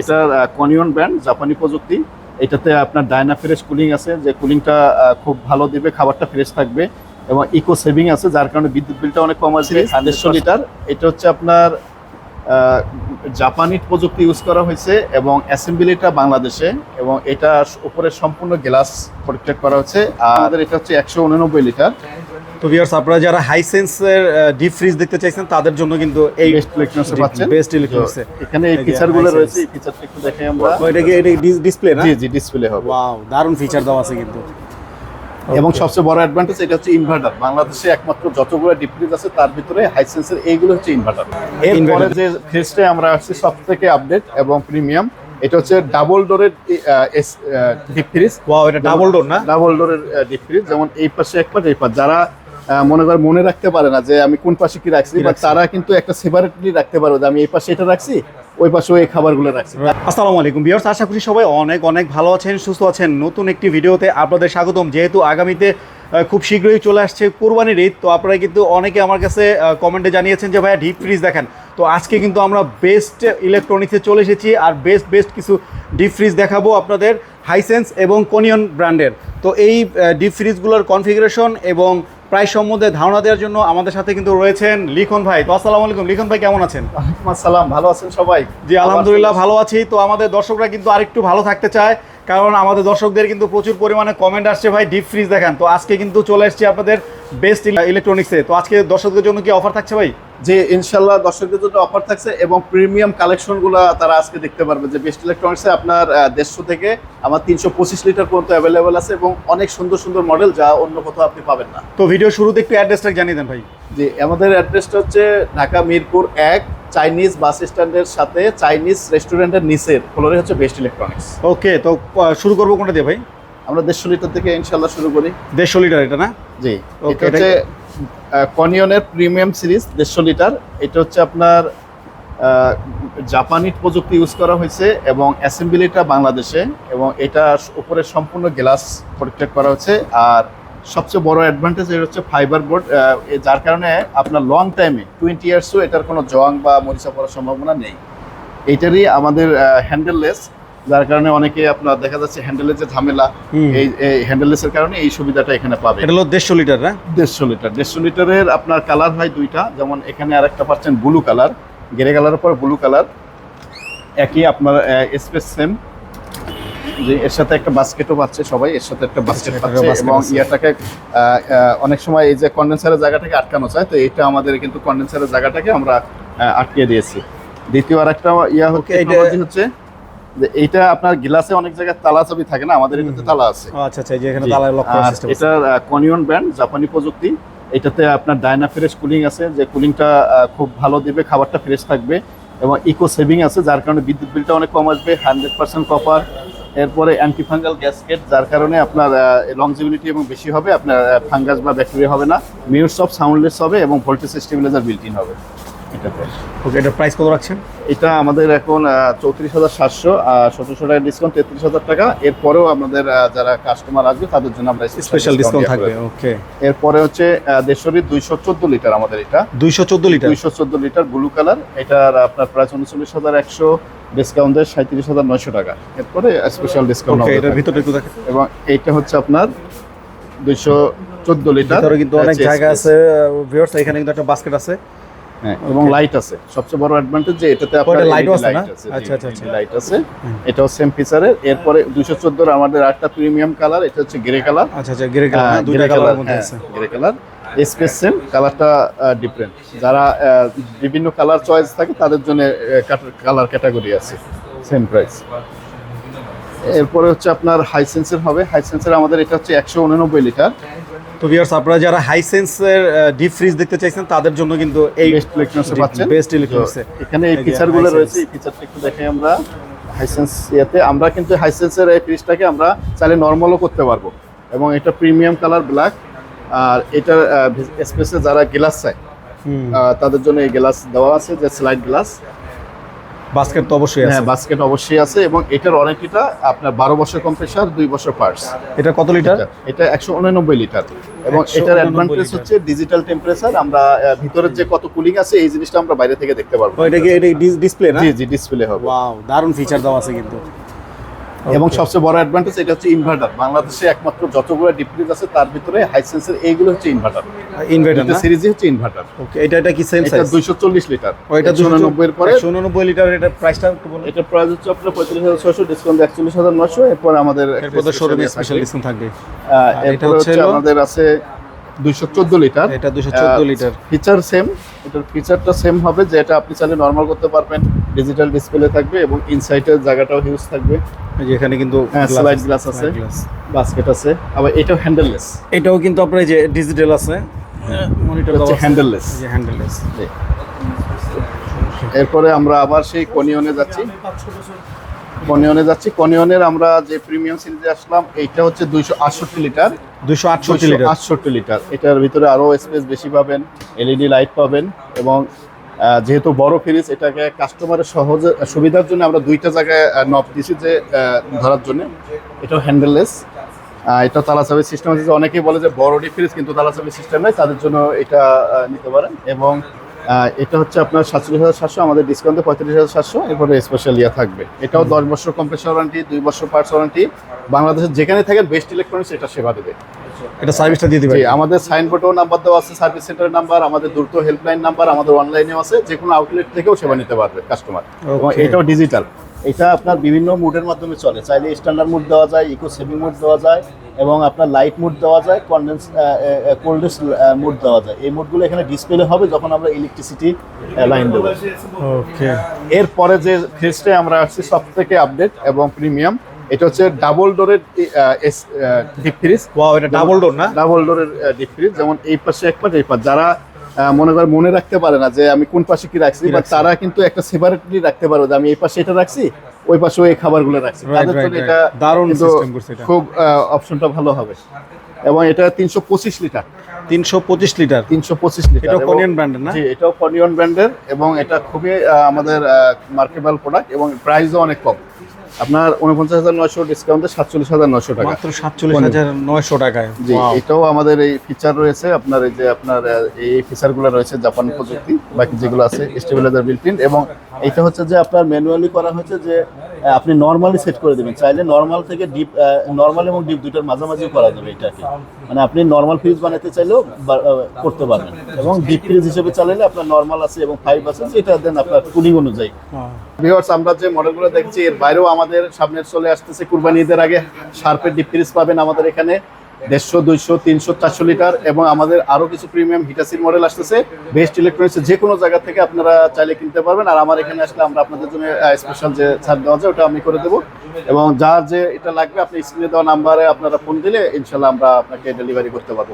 এটা কনিয়ন ব্র্যান্ড জাপানি প্রযুক্তি এটাতে আপনার ডায়না ফ্রেশ কুলিং আছে যে কুলিংটা খুব ভালো দিবে খাবারটা ফ্রেশ থাকবে এবং ইকো সেভিং আছে যার কারণে বিদ্যুৎ বিলটা অনেক কম আসবে দেড়শো লিটার। এটা হচ্ছে আপনার জাপানি প্রযুক্তি ইউজ করা হয়েছে এবং অ্যাসেম্বলিটা বাংলাদেশে এবং এটা উপরে সম্পূর্ণ গ্লাস প্রোটেক্ট করা হচ্ছে আর এটা হচ্ছে একশো উননব্বই লিটার। তো ভিউয়ার্স আপনারা যারা হাইসেন্সের ডিপ ফ্রিজ দেখতে চাইছেন তাদের জন্য কিন্তু এই ইলেকট্রনিক্সে পাচ্ছেন। বেস্ট ইলেকট্রনিক্সে এখানে এই যে ফিচারগুলো রয়েছে এই ফিচারটা একটু দেখাই আমরা। এটা কি এটা ডিসপ্লে না? জি জি ডিসপ্লে হবে। ওয়াও দারুণ ফিচার দেওয়া আছে কিন্তু। এবং সবচেয়ে বড় অ্যাডভান্টেজ এটা হচ্ছে ইনভার্টার বাংলাদেশে একমাত্র যতগুলো ডিপ্রিজ আছে তার ভিতরে হাইসেন্সের এইগুলো হচ্ছে ইনভার্টার এরপরে। যে ফ্রিজটা আমরা আসছি সব থেকে আপডেট এবং প্রিমিয়াম এটা হচ্ছে ডাবল ডোরের ডিপ ফ্রিজ ওয়াও এটা ডাবল ডোর না? ডাবল ডোরের ডিপ ফ্রিজ যেমন এই পাশে এক পাশে এই পাশ। যারা মনে করে মনে রাখতে পারে না যে আমি কোন পাশে কি রাখছি কি বা তারা কিন্তু একটা সেপারেটলি রাখতে পারবে যে আমি এই পাশে এটা রাখছি ওই পাশে ওই খাবারগুলো রাখছি। আসসালামু আলাইকুম ভিউয়ার্স আশা করি সবাই অনেক অনেক ভালো আছেন সুস্থ আছেন। নতুন একটি ভিডিওতে আপনাদের স্বাগতম। যেহেতু আগামীতে খুব শীঘ্রই চলে আসছে কোরবানির ঈদ তো আপনারা কিন্তু অনেকে আমার কাছে কমেন্টে জানিয়েছেন যে ভাইয়া ডিপ ফ্রিজ দেখেন। তো আজকে কিন্তু আমরা বেস্ট ইলেকট্রনিক্সে চলে এসেছি আর বেস্ট বেস্ট কিছু ডিপ ফ্রিজ দেখাবো আপনাদের হাইসেন্স এবং কোনিয়ন ব্র্যান্ডের তো এই ডিপ ফ্রিজগুলোর কনফিগারেশন এবং প্রাইস সম্বন্ধে ধারণা দেওয়ার জন্য আমাদের সাথে কিন্তু রয়েছেন লিখন ভাই। তো আসসালামু আলাইকুম। লিখন ভাই কেমন আছেন? ওয়ালাইকুম আসসালাম। ভালো আছেন সবাই? জি আলহামদুলিল্লাহ ভালো আছি। তো আমাদের দর্শকরা কিন্তু আরেকটু ভালো থাকতে চায় কারণ আমাদের দর্শকদের কিন্তু প্রচুর পরিমাণে কমেন্ট আসছে ভাই ডিপ ফ্রিজ দেখান। তো আজকে কিন্তু চলে এসেছি আপনাদের বেস্ট ইলেকট্রনিক্সে তো আজকে দর্শকদের জন্য কি অফার থাকছে ভাই? যে ইনশাল্লাহ দর্শকদের জন্য অফার থাকছে এবং প্রিমিয়াম কালেকশনগুলো তারা আজকে দেখতে পারবে যে বেস্ট ইলেকট্রনিক্সে আপনার দেড়শো থেকে আমার তিনশো পঁচিশ লিটার পর্যন্ত অ্যাভেলেবেল আছে এবং অনেক সুন্দর সুন্দর মডেল যা অন্য কোথাও আপনি পাবেন না। তো ভিডিও শুরুতে একটু অ্যাড্রেসটা জানিয়ে দেন ভাই। যে আমাদের অ্যাড্রেসটা হচ্ছে ঢাকা মিরপুর এক চাইনিজ বাস স্ট্যান্ডের সাথে চাইনিজ রেস্টুরেন্টের নিচের ফ্লোরে হচ্ছে বেস্ট ইলেকট্রনিক্স ওকে তো শুরু করব কোনটা দিয়ে ভাই? আমরা দেড়শো লিটার থেকে ইনশাল্লাহ শুরু করি। দেড়শো লিটার এটা না? জি এটা হচ্ছে কনিয়নের প্রিমিয়াম সিরিজ দেড়শো লিটার। এটা হচ্ছে আপনার জাপানি প্রযুক্তি ইউজ করা হয়েছে এবং অ্যাসেম্বলিটা বাংলাদেশে এবং এটা উপরে সম্পূর্ণ গ্লাস প্রোটেক্ট করা হচ্ছে। আর সবচেয়ে বড় অ্যাডভান্টেজ এটা হচ্ছে ফাইবার বোর্ড যার কারণে আপনার লং টাইমে টোয়েন্টি ইয়ার্সও এটার কোনো জং বা মরিচা পড়ার সম্ভাবনা নেই। এটারই আমাদের হ্যান্ডেললেস যার কারণে অনেকে আপনার দেখা যাচ্ছে হ্যান্ডেলের যে ঝামেলা। এই হ্যান্ডেললেসের কারণে এই সুবিধাটা এখানে পাবে। এটা হলো দেড়শো লিটার না? দেড়শো লিটার। দেড়শো লিটারের আপনার কালার হয় দুইটা যেমন এখানে আর একটা পাচ্ছেন ব্লু কালার গ্রে কালারের পর ব্লু কালার একই আপনার স্পেস সেম যে এর সাথে একটা বাস্কেটও পাচ্ছে সবাই এর সাথে একটা বাস্কেট পাচ্ছে এবং ইয়াটাকে অনেক সময় এই যে কন্ডেন্সারের জায়গাটাকে আটকানো চায় তো এটা আমাদের কিন্তু কন্ডেন্সারের জায়গাটাকে আমরা আহ, আটকিয়ে দিয়েছি। দ্বিতীয় আর একটা ইয়া হচ্ছে এটা- হচ্ছে যে এইটা আপনার গ্লাসে অনেক জায়গায় তালা চাবি থাকে না? আমাদের এটাতে তালা আছে। আচ্ছা আচ্ছা যে এখানে। তালা লক আর সিস্টেম এটা কনিয়ন ব্র্যান্ড জাপানি প্রযুক্তি। এটাতে আপনার ডায়না ফ্রেশ কুলিং আছে যে কুলিংটা খুব ভালো দিবে খাবারটা ফ্রেশ থাকবে। এবং ইকো সেভিং আছে যার কারণে বিদ্যুৎ বিলটা অনেক কম আসবে হান্ড্রেড পার্সেন্ট কপার এরপরে অ্যান্টিফাঙ্গাল গ্যাসকেট যার কারণে আপনার লংজিবিলিটি এবং বেশি হবে আপনার ফাঙ্গাস বা ব্যাকটেরিয়া হবে না। মিউটস অফ সাউন্ডলেস হবে এবং ভোল্টেজ স্টেবিলাইজার বিল্ট ইন হবে। ওকে এটা প্রাইস কত রাখছেন? এটা আমাদের এখন চৌত্রিশ হাজার সাতশো সতেরোশো টাকা ডিসকাউন্ট তেত্রিশ হাজার টাকা। এরপরেও আমাদের যারা কাস্টমার আসবে তাদের জন্য আমরা স্পেশাল ডিসকাউন্ট থাকবে ওকে এরপরে হচ্ছে দেড়শোরি দুইশো চোদ্দ লিটার আমাদের এটা। দুইশো চোদ্দ লিটার? দুইশো চোদ্দ লিটার ব্লু কালার এটার আপনার প্রাইস উনচল্লিশ হাজার একশো ডিসকাউন্ট দেয় সাঁত্রিশ হাজার নয়শো টাকা। এরপরে স্পেশাল ডিসকাউন্ট এটার দেখেন। এবং এইটা হচ্ছে আপনার দুইশো চোদ্দ লিটার। কিন্তু অনেক জায়গা আছে ভিউয়ার্স এখানে কিন্তু একটা বাস্কেট আছে। এবং লাইট আছে। সবচেয়ে বড় অ্যাডভান্টেজ যে এটাতে আপনার? লাইট আছে আচ্ছা, আচ্ছা, আচ্ছা। লাইট আছে। এটাও সেম ফিচারের এরপরে দুইশো চোদ্দোর আমাদের প্রিমিয়াম কালার এটা হচ্ছে গ্রে কালার আচ্ছা আচ্ছা গ্রে কালার হ্যাঁ, দুইটা কালার কালার মধ্যে আছে। গ্রে কালার স্পেস সেম কালারটা ডিফারেন্ট যারা বিভিন্ন কালার চয়েস থাকে তাদের জন্য কালার ক্যাটাগরি আছে। সেম প্রাইস এরপরে হচ্ছে আপনার হাইসেন্সের হবে। হাইসেন্সের আমাদের এটা হচ্ছে একশো উননব্বই লিটার। তো ভিউয়ার্স আপনারা যারা হাইসেন্সের ডিপ ফ্রিজ দেখতে চাইছেন তাদের জন্য কিন্তু এই বেস্ট ইলেকট্রনিক্সে পাচ্ছেন। বেস্ট ইলেকট্রনিক্সে এখানে এই ফিচারগুলো রয়েছে এই ফিচারটা একটু দেখাই আমরা হাইসেন্স ইয়েতে। আমরা কিন্তু হাইসেন্সের এই ফ্রিজটাকে আমরা চাইলে নর্মালও করতে পারব। এবং এটা প্রিমিয়াম কালার ব্ল্যাক আর এটার স্পেসে যারা গ্লাস চায় তাদের জন্য এই গ্লাস দেওয়া আছে যে স্লাইড গ্লাস বাস্কেট তো অবশ্যই আছে। হ্যাঁ বাস্কেট অবশ্যই আছে এবং এটার অনেকটা আপনার বারো বছর কম্প্রেসার দুই বছর পার্টস এটা কত লিটার? এটা একশো উননব্বই লিটার। এবং এটার অ্যাডভান্টেজ হচ্ছে ডিজিটাল টেম্পারেচার আমরা ভিতরের যে কত কুলিং আছে এই জিনিসটা আমরা বাইরে থেকে দেখতে পারব। এটা কি এটা ডিসপ্লে না? জি জি ডিসপ্লে হবে। ওয়াও দারুণ ফিচার দেওয়া আছে কিন্তু। এবং সবচেয়ে বড় অ্যাডভান্টেজ এটা হচ্ছে ইনভার্টার বাংলাদেশে একমাত্র যতগুলো ডিপ্রিজ আছে তার ভিতরে হাইসেন্সের এইগুলো হচ্ছে ইনভার্টার ইনভার্টার এটা সিরিজই হচ্ছে ইনভার্টার ওকে এটা এটা কি সেম সাইজ দুইশো চল্লিশ লিটার ও এটা একশো উননব্বই এর পরে 189 লিটার এটা প্রাইসটা একটু বলুন। এটা প্রাইস হচ্ছে আপনার পঁয়ত্রিশ হাজার ছয়শো ডিসকাউন্ট একচল্লিশ হাজার নশো এরপর আমাদের এরপর তো শোরুমে স্পেশাল। ডিসকাউন্ট থাকবে। এটা হচ্ছে আমাদের আছে দুইশো চোদ্দ লিটার এটা 214 লিটার ফিচার সেম এটার ফিচারটা সেম হবে যে এটা আপনি চাইলে নর্মাল করতে পারবেন। ডিজিটাল ডিসপ্লে থাকবে এবং ইনসাইটের জায়গাটাও হিউজ থাকবে। এই যে এখানে কিন্তু হ্যাঁ, glass slide আছে। বাস্কেট আছে। আবার এটাও হ্যান্ডেললেস এটাও কিন্তু আপনার যে ডিজিটাল আছে। মনিটর হচ্ছে হ্যান্ডেললেস যে হ্যান্ডেললেস এরপরে আমরা আবার সেই কনিয়নে যাচ্ছি। কনিয়নে যাচ্ছি। কনিয়নের আমরা যে প্রিমিয়াম সিরিজে আসলাম এইটা হচ্ছে দুইশো আটষট্টি লিটার। 268 লিটার। আটষট্টি লিটার। এটার ভিতরে আরও স্পেস বেশি পাবেন। এলইডি লাইট পাবেন এবং যেহেতু বড় ফ্রিজ এটাকে কাস্টমারের সহজে সুবিধার জন্য আমরা দুইটা জায়গায় নব দিছি যে ধরার জন্য। এটাও হ্যান্ডেললেস এটা তালা চাবি সিস্টেম আছে যে অনেকেই বলে যে বড় ডি ফ্রিজ কিন্তু তালা চাবি সিস্টেম নেই তাদের জন্য এটা নিতে পারেন। এবং এটা হচ্ছে আপনার সাতচল্লিশ হাজার সাতশো আমাদের ডিসকাউন্টে পঁয়ত্রিশ হাজার সাতশো এরপরে স্পেশাল ইয়া থাকবে। এটাও দশ বছর কম্প্রেসার ওয়ারেন্টি দুই বছর পার্টস ওয়ারেন্টি বাংলাদেশের যেখানে থাকেন বেস্ট ইলেকট্রনিক্স এটা সেবা দেবে। এটা সার্ভিসটা দিয়ে দিবেন। আমাদের সাইনবোর্ডেও নাম্বার দেওয়া আছে সার্ভিস সেন্টারের নাম্বার আমাদের দ্রুত হেল্পলাইন নাম্বার আমাদের অনলাইনেও আছে যে কোনো আউটলেট থেকেও সেবা নিতে পারবে কাস্টমার এবং এটাও ডিজিটাল এটা আপনার বিভিন্ন মুডের মাধ্যমে চলে। চাইলে স্ট্যান্ডার্ড মুড দেওয়া যায় ইকো সেভিং মুড দেওয়া যায় এবং আপনার লাইট মুড দেওয়া যায় কন্ডেন্স কোল্ডেস্ট মুড দেওয়া যায়। এই মুডগুলো এখানে ডিসপ্লে হবে যখন আমরা ইলেকট্রিসিটি লাইন দেবো। ওকে এরপরে যে ফ্রিজটা আমরা আসছি সব থেকে আপডেট এবং প্রিমিয়াম এটা হচ্ছে ডাবল ডোরের ডিপ ফ্রিজ ওয়াও এটা ডাবল ডোর না? ডাবল ডোরের ডিপ ফ্রিজ যেমন এই পাশে এক পাশে এই পাশ। যারা মনে করে মনে রাখতে পারে না যে আমি কোন পাশে কি রাখছি বা তারা কিন্তু একটা সেপারেটলি রাখতে পারো যে আমি এই পাশে এটা রাখছি ওই পাশে ওই খাবারগুলো রাখছি। তাদের জন্য এটা দারুণ করছে এটা। খুব অপশনটা ভালো হবে। এবং এটা তিনশো পঁচিশ লিটার। 325 লিটার? তিনশো পঁচিশ লিটার। এটাও এবং- কোরিয়ান ব্র্যান্ডের না? জি এটাও কনিয়ন ব্র্যান্ডের এবং এটা খুবই আমাদের মার্কেটেবল প্রোডাক্ট এবং প্রাইসও অনেক কম। আপনার উনপঞ্চাশ হাজার নয়শো ডিসকাউন্টে সাতচল্লিশ হাজার নয়শো টাকা। মাত্র 47900 টাকায়। জি এটাও আমাদের এই ফিচার রয়েছে। আপনার এই যে আপনার এই ফিচারগুলো রয়েছে জাপান প্রযুক্তি বাকি যেগুলো আছে স্টেবিলাইজার বিল্ট ইন এবং এটা হচ্ছে যে আপনার ম্যানুয়ালি করা হয়েছে যে আপনি নর্মালি সেট করে দেবেন। চাইলে নর্মাল থেকে ডিপ নর্মাল এবং ডিপ দুইটার মাঝামাঝিও করা যাবে এটাকে। মানে আপনি নর্মাল ফ্রিজ বানাতে চাইলেও করতে পারবেন। এবং ডিপ ফ্রিজ হিসেবে চালালে আপনার নর্মাল আছে এবং ফাইভ আছে সেটা দেন আপনার কুলিং অনুযায়ী. ভিউয়ার্স আমরা যে মডেলগুলো দেখছি, এর বাইরেও আমাদের সামনে চলে আসতেছে কুরবানি ঈদের আগে শার্পের ডিপ ফ্রিজ পাবেন আমাদের এখানে। দেড়শো, দুইশো, তিনশো, চারশো লিটার এবং আমাদের আরও কিছু প্রিমিয়াম হিটাসির মডেল আসতেছে। বেস্ট ইলেকট্রনিক্স যে কোনো জায়গা থেকে আপনারা চাইলে কিনতে পারবেন। আর আমার এখানে আসলে আমরা আপনাদের জন্য স্পেশাল যে ছাড় দেওয়া যায় ওটা আমি করে দেবো। এবং যার যে এটা লাগবে, আপনি স্ক্রিনে দেওয়া নাম্বারে আপনারা ফোন দিলে ইনশাল্লাহ আমরা আপনাকে ডেলিভারি করতে পারব।